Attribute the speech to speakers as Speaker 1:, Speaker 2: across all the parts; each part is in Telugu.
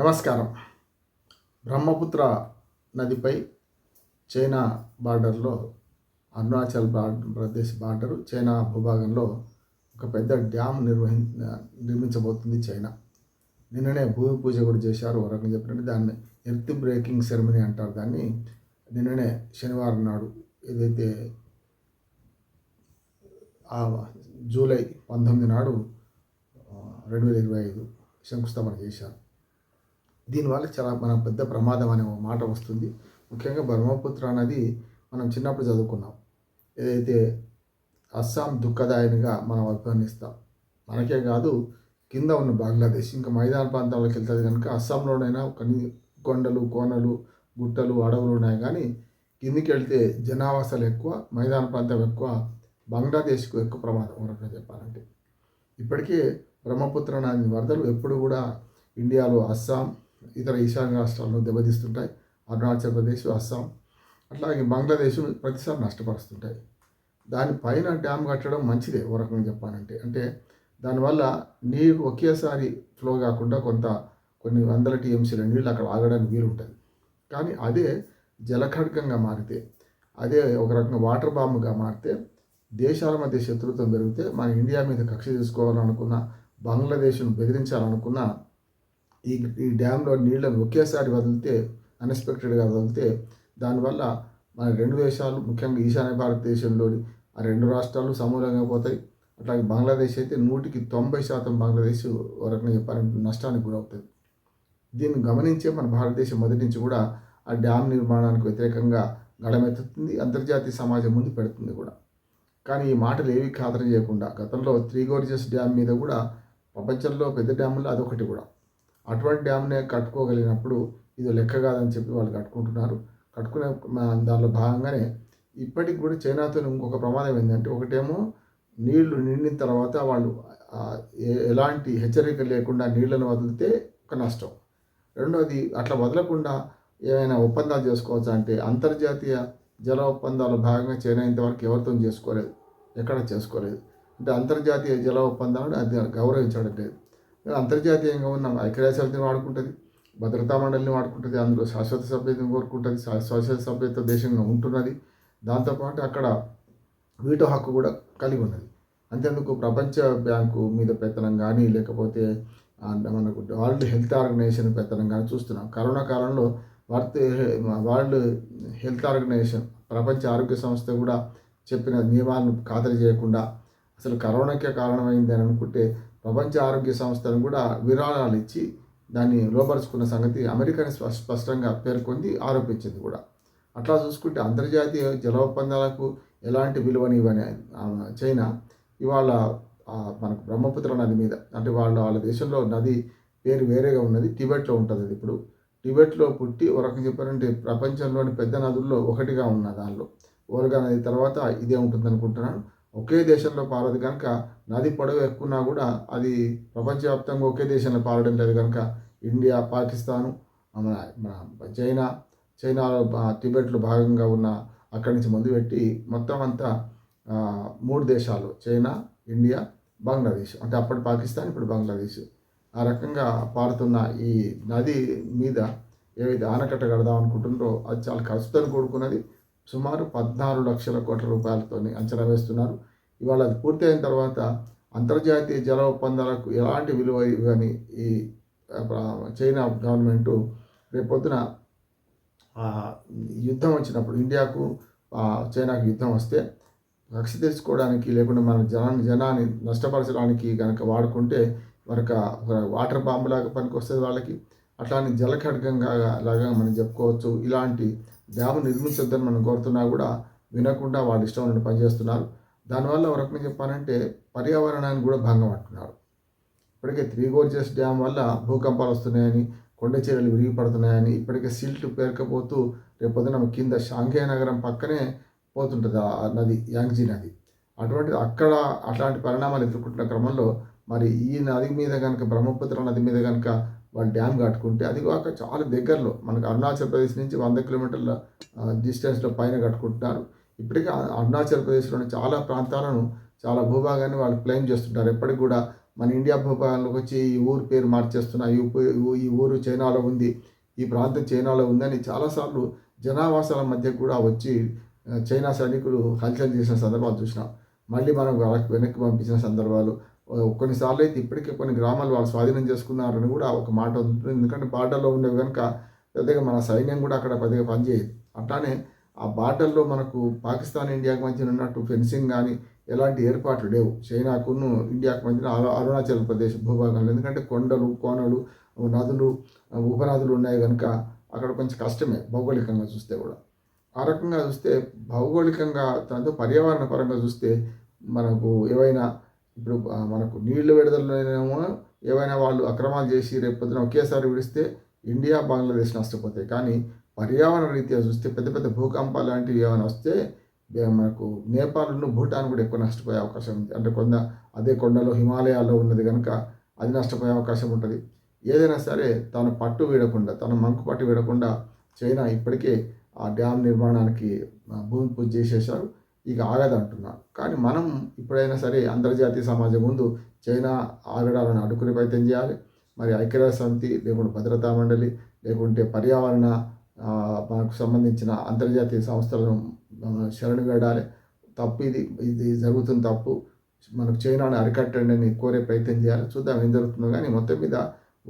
Speaker 1: నమస్కారం. బ్రహ్మపుత్ర నదిపై చైనా బార్డర్లో Arunachal border Pradesh border China భూభాగంలో ఒక పెద్ద డ్యామ్ నిర్వహి నిర్మించబోతుంది చైనా. నిన్ననే భూమి పూజ కూడా చేశారు ఒక రకంగా చెప్పినట్టు. దాన్ని ఎర్త్ బ్రేకింగ్ సెరమనీ అంటారు. దాన్ని నిన్ననే శనివారం నాడు ఏదైతే జూలై పంతొమ్మిది నాడు రెండు వేల ఇరవై ఐదు శంకుస్థాపన చేశారు. దీనివల్ల చాలా మన పెద్ద ప్రమాదం అనే మాట వస్తుంది. ముఖ్యంగా బ్రహ్మపుత్ర అనేది మనం చిన్నప్పుడు చదువుకున్నాం. ఏదైతే అస్సాం దుఃఖదాయనిగా మనం అభివర్ణిస్తాం. మనకే కాదు కింద ఉన్న బంగ్లాదేశ్ ఇంకా మైదాన ప్రాంతాలకు వెళ్తుంది కనుక అస్సాంలోనైనా కొన్ని కొండలు కోనలు గుట్టలు అడవులు ఉన్నాయి కానీ కిందికి వెళ్తే జనావాసాలు ఎక్కువ మైదాన ప్రాంతం ఎక్కువ బంగ్లాదేశ్కు ఎక్కువ ప్రమాదం ఉన్నట్లు చెప్పాలంటే. ఇప్పటికే బ్రహ్మపుత్ర నది వరదలు ఎప్పుడు కూడా ఇండియాలో అస్సాం ఇతర ఈశాన్య రాష్ట్రాల్లో దెబ్బతీస్తుంటాయి. అరుణాచల్ ప్రదేశ్ అస్సాం. అట్లాగే బంగ్లాదేశ్ ప్రతిసారి నష్టపరుస్తుంటాయి. దానిపైన డ్యామ్ కట్టడం మంచిదే ఓ రకంగా చెప్పాలంటే. అంటే దానివల్ల నీరు ఒకేసారి ఫ్లో కాకుండా కొంత కొన్ని వందల టీఎంసీల నీళ్ళు అక్కడ ఆగడానికి వీలు ఉంటుంది కానీ అదే జలఖడ్గంగా మారితే అదే ఒక రకంగా వాటర్ బాంబుగా మారితే దేశాల మధ్య శత్రుత్వం పెరిగితే మన ఇండియా మీద కక్ష తీసుకోవాలనుకున్న బంగ్లాదేశ్ను బెదిరించాలనుకున్న ఈ ఈ డ్యాంలో నీళ్ళను ఒకేసారి వదిలితే అన్ఎక్స్పెక్టెడ్గా వదిలితే దానివల్ల మన రెండు దేశాలు ముఖ్యంగా ఈశాన్య భారతదేశంలోని ఆ రెండు రాష్ట్రాలు సమూలంగా పోతాయి. అట్లాగే బంగ్లాదేశ్ అయితే నూటికి తొంభై శాతం బంగ్లాదేశ్ వరకు చెప్పాలంటే నష్టానికి గురవుతుంది. దీన్ని గమనించే మన భారతదేశం మొదటి నుంచి కూడా ఆ డ్యామ్ నిర్మాణానికి వ్యతిరేకంగా గడమెత్తుతుంది అంతర్జాతీయ సమాజం ముందు పెడుతుంది కూడా. కానీ ఈ మాటలు ఏవి ఖాతరు చేయకుండా గతంలో త్రీ గోర్జెస్ డ్యామ్ మీద కూడా ప్రపంచంలో పెద్ద డ్యాముల్లో అదొకటి కూడా. అటువంటి డ్యామ్నే కట్టుకోగలిగినప్పుడు ఇది లెక్క కాదని చెప్పి వాళ్ళు కట్టుకుంటున్నారు. కట్టుకునే దానిలో భాగంగానే ఇప్పటికి కూడా చైనాతో ఇంకొక ప్రమాదం ఏంటంటే ఒకటేమో నీళ్ళు నిండిన తర్వాత వాళ్ళు ఎలాంటి హెచ్చరిక లేకుండా నీళ్ళను వదిలితే ఒక నష్టం. రెండవది అట్లా వదలకుండా ఏమైనా ఒప్పందాలు చేసుకోవచ్చా అంటే అంతర్జాతీయ జల ఒప్పందాల భాగంగా చైనా ఇంతవరకు ఎవరితో చేసుకోలేదు ఎక్కడ చేసుకోలేదు. అంటే అంతర్జాతీయ జల ఒప్పందాలను అది గౌరవించడం లేదు. అంతర్జాతీయంగా ఉన్న ఐక్యరాజ్యసమితిని వాడుకుంటుంది భద్రతా మండలిని వాడుకుంటుంది అందులో శాశ్వత సభ్యతను కోరుకుంటుంది శాశ్వత సభ్యత దేశంగా ఉంటున్నది. దాంతోపాటు అక్కడ వీటో హక్కు కూడా కలిగి ఉన్నది. అంతేందుకు ప్రపంచ బ్యాంకు మీద పెత్తనం కానీ లేకపోతే మనకు వరల్డ్ హెల్త్ ఆర్గనైజేషన్ పెత్తనం కానీ చూస్తున్నాం. కరోనా కాలంలో వర్త్ వరల్డ్ హెల్త్ ఆర్గనైజేషన్ ప్రపంచ ఆరోగ్య సంస్థ కూడా చెప్పిన నియమాలను ఖాతరు చేయకుండా అసలు కరోనాకే కారణమైంది అని అనుకుంటే ప్రపంచ ఆరోగ్య సంస్థను కూడా విరాళాలు ఇచ్చి దాన్ని లోపరుచుకున్న సంగతి అమెరికాని స్పష్టంగా పేర్కొంది ఆరోపించింది కూడా. అట్లా చూసుకుంటే అంతర్జాతీయ జల ఒప్పందాలకు ఎలాంటి విలువనివ్వని చైనా ఇవాళ మనకు బ్రహ్మపుత్ర నది మీద అంటే వాళ్ళ వాళ్ళ దేశంలో నది పేరు వేరేగా ఉన్నది టిబెట్లో ఉంటుంది అది ఇప్పుడు. టిబెట్లో పుట్టి ఒక రకం చెప్పారంటే ప్రపంచంలోని పెద్ద నదుల్లో ఒకటిగా ఉన్న దానిలో. ఓల్గా నది తర్వాత ఇదే ఉంటుంది అనుకుంటున్నాను ఒకే దేశంలో పారదు కనుక నది పొడవు ఎక్కున్నా కూడా అది ప్రపంచవ్యాప్తంగా ఒకే దేశంలో పారడం లేదు కనుక ఇండియా పాకిస్తాను మన మన చైనా చైనాలో టిబెట్లో భాగంగా ఉన్న అక్కడి నుంచి మొదలుపెట్టి మొత్తం అంతా మూడు దేశాలు చైనా ఇండియా బంగ్లాదేశ్. అంటే అప్పటి పాకిస్తాన్ ఇప్పుడు బంగ్లాదేశ్. ఆ రకంగా పారుతున్న ఈ నది మీద ఏవైతే ఆనకట్ట కడదాం అనుకుంటుందో అది చాలా ఖర్చుతో కూడుకున్నది సుమారు పద్నాలుగు లక్షల కోట్ల రూపాయలతో అంచనా వేస్తున్నారు. ఇవాళ అది పూర్తయిన తర్వాత అంతర్జాతీయ జల ఒప్పందాలకు ఎలాంటి విలువ ఇవ్వని ఈ చైనా గవర్నమెంటు రేపొద్దున యుద్ధం వచ్చినప్పుడు ఇండియాకు చైనాకు యుద్ధం వస్తే కక్ష తెచ్చుకోవడానికి లేకుండా మన జనాన్ని జనాన్ని నష్టపరచడానికి కనుక వాడుకుంటే మరొక వాటర్ బాంబు లాగా పనికి వస్తుంది వాళ్ళకి. అట్లాంటి జలఖడ్గంగా లాగా మనం చెప్పుకోవచ్చు. ఇలాంటి డ్యామ్ నిర్మించొద్దని మనం కోరుతున్నా కూడా వినకుండా వాళ్ళ ఇష్టం ఉన్నట్టు పనిచేస్తున్నారు. దానివల్ల ఒక రకంగా చెప్పాలంటే పర్యావరణాన్ని కూడా భంగం అంటున్నారు. ఇప్పటికే త్రీ గోర్జెస్ డ్యామ్ వల్ల భూకంపాలు వస్తున్నాయని కొండ చీరలు విరిగిపడుతున్నాయని ఇప్పటికే సిల్ట్ పేరుకపోతూ రేపొద్దున కింద షాంఘై నగరం పక్కనే పోతుంటుంది ఆ నది యాంగ్జీ నది. అటువంటిది అక్కడ అట్లాంటి పరిణామాలు ఎదుర్కొంటున్న క్రమంలో మరి ఈ నది మీద కనుక బ్రహ్మపుత్ర నది మీద కనుక వాళ్ళు డ్యామ్ కట్టుకుంటే అది కాక చాలా దగ్గరలో మనకు అరుణాచల్ ప్రదేశ్ నుంచి వంద కిలోమీటర్ల డిస్టెన్స్లో పైన కట్టుకుంటున్నారు. ఇప్పటికే అరుణాచల్ ప్రదేశ్లోని చాలా ప్రాంతాలను చాలా భూభాగాన్ని వాళ్ళు క్లెయిమ్ చేస్తుంటారు. ఎప్పటికి కూడా మన ఇండియా భూభాగంలోకి వచ్చి ఈ ఊరు పేరు మార్చేస్తున్నా ఈ ఈ ఊరు చైనాలో ఉంది ఈ ప్రాంతం చైనాలో ఉందని చాలాసార్లు జనావాసాల మధ్య కూడా వచ్చి చైనా సైనికులు హల్చల్ చేసిన సందర్భాలు చూసినాం. మళ్ళీ మనం వెనక్కి పంపించిన సందర్భాలు కొన్నిసార్లు అయితే ఇప్పటికే కొన్ని గ్రామాలు వాళ్ళు స్వాధీనం చేసుకున్నారని కూడా ఒక మాట ఉంటుంది. ఎందుకంటే బార్డర్లో ఉండేవి కనుక పెద్దగా మన సైన్యం కూడా అక్కడ పెద్దగా పనిచేయదు. అట్లానే ఆ బార్డర్లో మనకు పాకిస్తాన్ ఇండియాకి మధ్యన ఉన్నట్టు ఫెన్సింగ్ కానీ ఎలాంటి ఏర్పాట్లు లేవు. చైనాకును ఇండియాకు మధ్యన అరుణాచల్ ప్రదేశ్ భూభాగంలో. ఎందుకంటే కొండలు కోనలు నదులు ఉపనదులు ఉన్నాయి కనుక అక్కడ కొంచెం కష్టమే భౌగోళికంగా చూస్తే కూడా. ఆ రకంగా చూస్తే భౌగోళికంగా దాంతో పర్యావరణ పరంగా చూస్తే మనకు ఏవైనా ఇప్పుడు మనకు నీళ్ళు విడుదలనేమో ఏవైనా వాళ్ళు అక్రమాలు చేసి రేపు పొద్దున ఒకేసారి విడిస్తే ఇండియా బంగ్లాదేశ్ నష్టపోతాయి. కానీ పర్యావరణ రీత్యా చూస్తే పెద్ద పెద్ద భూకంపాలు లాంటివి ఏమైనా వస్తే మనకు నేపాల్ను భూటాన్ కూడా ఎక్కువ నష్టపోయే అవకాశం ఉంది. అంటే కొంత అదే కొండలో హిమాలయాల్లో ఉన్నది కనుక అది నష్టపోయే అవకాశం ఉంటుంది. ఏదైనా సరే తన పట్టు వీడకుండా తన మంకు పట్టు వీడకుండా చైనా ఇప్పటికే ఆ డ్యామ్ నిర్మాణానికి భూమి పూజ చేసేశారు. ఇక ఆగదంటున్నారు కానీ మనం ఇప్పుడైనా సరే అంతర్జాతీయ సమాజం ముందు చైనా ఆగడాలను అడ్డుకునే ప్రయత్నం చేయాలి. మరి ఐక్యరాజ్య సమితి లేకుంటే భద్రతా మండలి లేకుంటే పర్యావరణ మనకు సంబంధించిన అంతర్జాతీయ సంస్థలను మనం శరణు వేడాలి తప్పు ఇది ఇది జరుగుతుంది తప్పు. మనకు చైనాను అరికట్టండి అని కోరే ప్రయత్నం చేయాలి. చూద్దాం ఏం జరుగుతుందో. కానీ మొత్తం మీద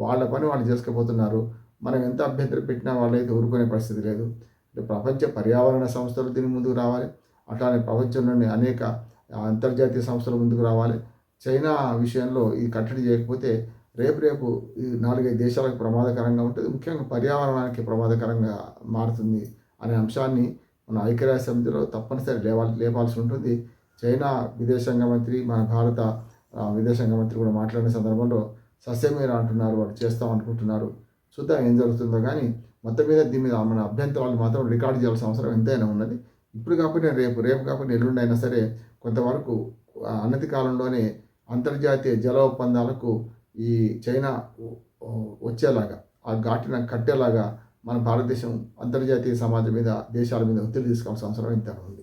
Speaker 1: వాళ్ళ పని వాళ్ళు చేసుకుపోతున్నారు. మనం ఎంత అభ్యంతరం పెట్టినా వాళ్ళైతే ఊరుకునే పరిస్థితి లేదు. అంటే ప్రపంచ పర్యావరణ సంస్థలు దీని ముందుకు రావాలి. అట్లానే ప్రపంచంలోని అనేక అంతర్జాతీయ సంస్థలు ముందుకు రావాలి. చైనా విషయంలో ఈ కట్టడి చేయకపోతే రేపు రేపు ఈ నాలుగైదు దేశాలకు ప్రమాదకరంగా ఉంటుంది. ముఖ్యంగా పర్యావరణానికి ప్రమాదకరంగా మారుతుంది అనే అంశాన్ని మన ఐక్యరాజ్య సమితిలో తప్పనిసరి లేవాలి లేపాల్సి ఉంటుంది. చైనా విదేశాంగ మంత్రి మన భారత విదేశాంగ మంత్రి కూడా మాట్లాడిన సందర్భంలో సస్యమీర అంటున్నారు. వాళ్ళు చేస్తాం అనుకుంటున్నారు. చూద్దాం ఏం జరుగుతుందో కానీ మొత్తం మీద దీని మీద మన అభ్యంతరాలు మాత్రం రికార్డు చేయాల్సిన అవసరం ఎంతైనా ఉన్నది. ఇప్పుడు కాకపోతే రేపు రేపు కాకపోతే ఎల్లుండి అయినా సరే కొంతవరకు ఆ, అన్నతి కాలంలోనే అంతర్జాతీయ జల ఒప్పందాలకు ఈ చైనా వచ్చేలాగా ఆ ఘాటిన కట్టేలాగా మన భారతదేశం అంతర్జాతీయ సమాజం మీద దేశాల మీద ఒత్తిడి తీసుకోవాల్సిన అవసరం ఇంత ఉంది.